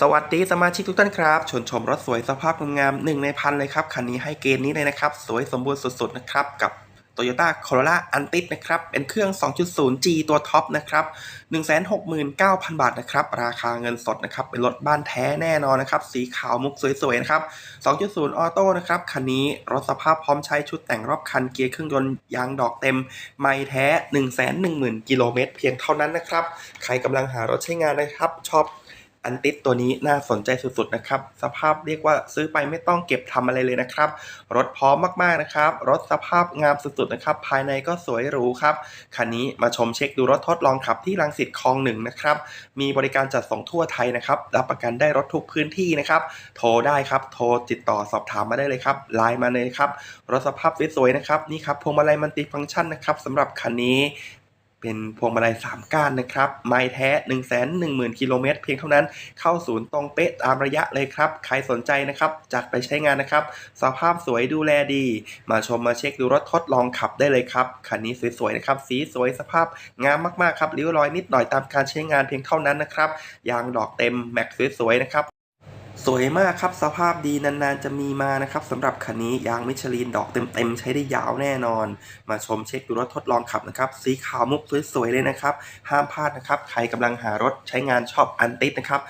สวัสดีสมาชิกทุกท่านครับชวนชมรถสวยสภาพงามหนึ่งในพันเลยครับคันนี้ให้เกณฑ์นี้เลยนะครับ สวยสมบูรณ์สุดๆนะครับกับ Toyota Corolla Antis นะครับ เป็นเครื่อง 2.0G ตัวท็อปนะครับ 169,000 บาทนะครับ ราคาเงินสดนะครับ เป็นรถบ้านแท้แน่นอนนะครับ สีขาวมุกสวยๆนะครับ 2.0 ออโต้นะครับ คันนี้รถสภาพพร้อมใช้ชุดแต่งรอบคันเกียร์เครื่องยนต์ยางดอกเต็ม ไม่แท้ 110,000 กิโลเมตรเพียงเท่านั้นนะครับ ใครกำลังหารถใช้งานนะครับ ชอบ อันติดตัวนี้น่าสนใจสุดๆนะครับ สภาพเรียกว่าซื้อไปไม่ต้องเก็บทำอะไรเลยนะครับ รถพร้อมมากๆนะครับ รถสภาพงามสุดๆนะครับ ภายในก็สวยหรูครับ คันนี้มาชมเช็คดูรถทดลองขับที่รังสิตคลองหนึ่งนะครับ มีบริการจัดส่งทั่วไทยนะครับ รับประกันได้รถทุกพื้นที่นะครับ โทรได้ครับ โทรติดต่อสอบถามมาได้เลยครับ ไลน์มาเลยครับ รถสภาพสวยๆนะครับ นี่ครับพวงมาลัยมันติฟังก์ชันนะครับสำหรับคันนี้ เป็นพวงมาลัย 3 ก้านนะครับ ไม้แท้ 1 1 0 0 0 0กิโลเมตรเพียงเท่านั้น เข้าศูนย์ตรงเป๊ะตามระยะเลยครับ ใครสนใจนะครับ จัดไปใช้งานนะครับ สภาพสวยดูแลดี มาชมมาเช็คดูรถทดลองขับได้เลยครับ คันนี้สวยๆนะครับ สีสวยสภาพงามมากๆครับริ้วรอยนิดหน่อยตามการใช้งานเพียงเท่านั้นนะครับ ยางดอกเต็ม แม็กสวยๆนะครับ สวยมากครับสภาพดีนานๆจะมีมานะครับสำหรับคันนี้ยางมิชลินดอกเต็มๆใช้ได้ยาวแน่นอน มาชมเช็คดูรถทดลองขับนะครับสีขาวมุกสวยๆเลยนะครับ ห้ามพลาดนะครับใครกำลังหารถใช้งานชอบอันติดนะครับ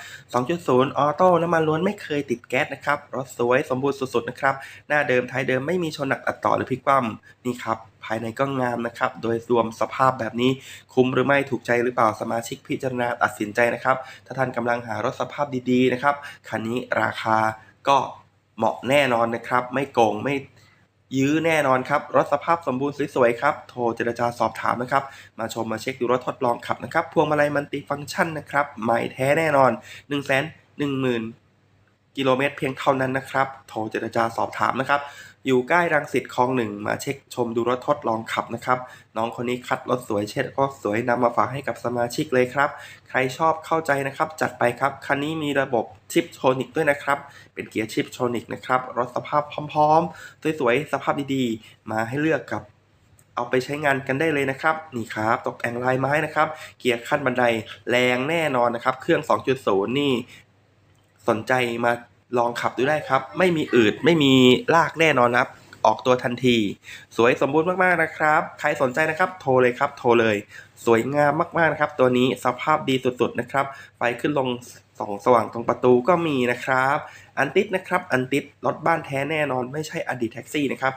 2.0 ออโต้น้ำมันล้วนไม่เคยติดแก๊สนะครับรถสวยสมบูรณ์สุดๆนะครับหน้าเดิมท้ายเดิมไม่มีชนหนักตัดต่อหรือพลิกคว่ำนี่ครับ ภายในก็งามนะครับ โดยรวมสภาพแบบนี้คุ้มหรือไม่ถูกใจหรือเปล่าสมาชิกพิจารณาตัดสินใจนะครับ ถ้าท่านกำลังหารถสภาพดีๆนะครับ คันนี้ราคาก็เหมาะแน่นอนนะครับ ไม่โกงไม่ยื้อแน่นอนครับ รถสภาพสมบูรณ์สวยๆครับ โทรเจรจาสอบถามนะครับ มาชมมาเช็คดูรถทดลองขับนะครับ พวงมาลัยมันติฟังก์ชันนะครับ ใหม่แท้แน่นอน 1 1 0 0 0 0 กิโลเมตรเพียงเท่านั้นนะครับ โทรเจรจาสอบถามนะครับ อยู่ใกล้รังสิตคลองหนึ่งมาเช็คชมดูรถทดลองขับนะครับ น้องคนนี้คัดรถสวยเช็ดก็สวยนำมาฝากให้กับสมาชิกเลยครับ ใครชอบเข้าใจนะครับ จัดไปครับ คันนี้มีระบบชิปโทนิกด้วยนะครับ เป็นเกียร์ชิปโทนิกนะครับ รถสภาพพร้อมๆ สวยๆ สภาพดีๆ มาให้เลือกกับเอาไปใช้งานกันได้เลยนะครับ นี่ครับตกแต่งลายไม้นะครับ เกียร์ขั้นบันไดแรงแน่นอนนะครับ เครื่อง 2.0 นี่ สนใจมาลองขับดูได้ครับ ไม่มีอืดไม่มีลากแน่นอนนะครับ ออกตัวทันที สวยสมบูรณ์มากๆนะครับ ใครสนใจนะครับ โทรเลยครับ โทรเลย สวยงามมากๆนะครับ ตัวนี้สภาพดีสุดๆนะครับ ไฟขึ้นลงส่องสว่างตรงประตูก็มีนะครับ อันติดนะครับ อันติดรถบ้านแท้แน่นอน ไม่ใช่อดีตแท็กซี่นะครับ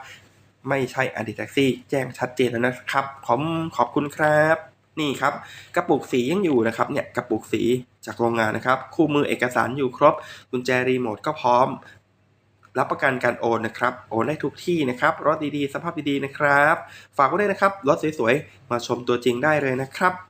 ไม่ใช่อดีตแท็กซี่ แจ้งชัดเจนแล้วนะครับ ขอบขอบคุณครับ นี่ครับกระปุกสียังอยู่นะครับเนี่ยกระปุกสีจากโรงงานนะครับคู่มือเอกสารอยู่ครบกุญแจรีโมทก็พร้อม รับประกันการโอนนะครับโอนได้ทุกที่นะครับรถดีๆ สภาพดีๆนะครับ ฝากไว้ด้วยนะครับรถสวยๆมาชมตัวจริงได้เลยนะครับ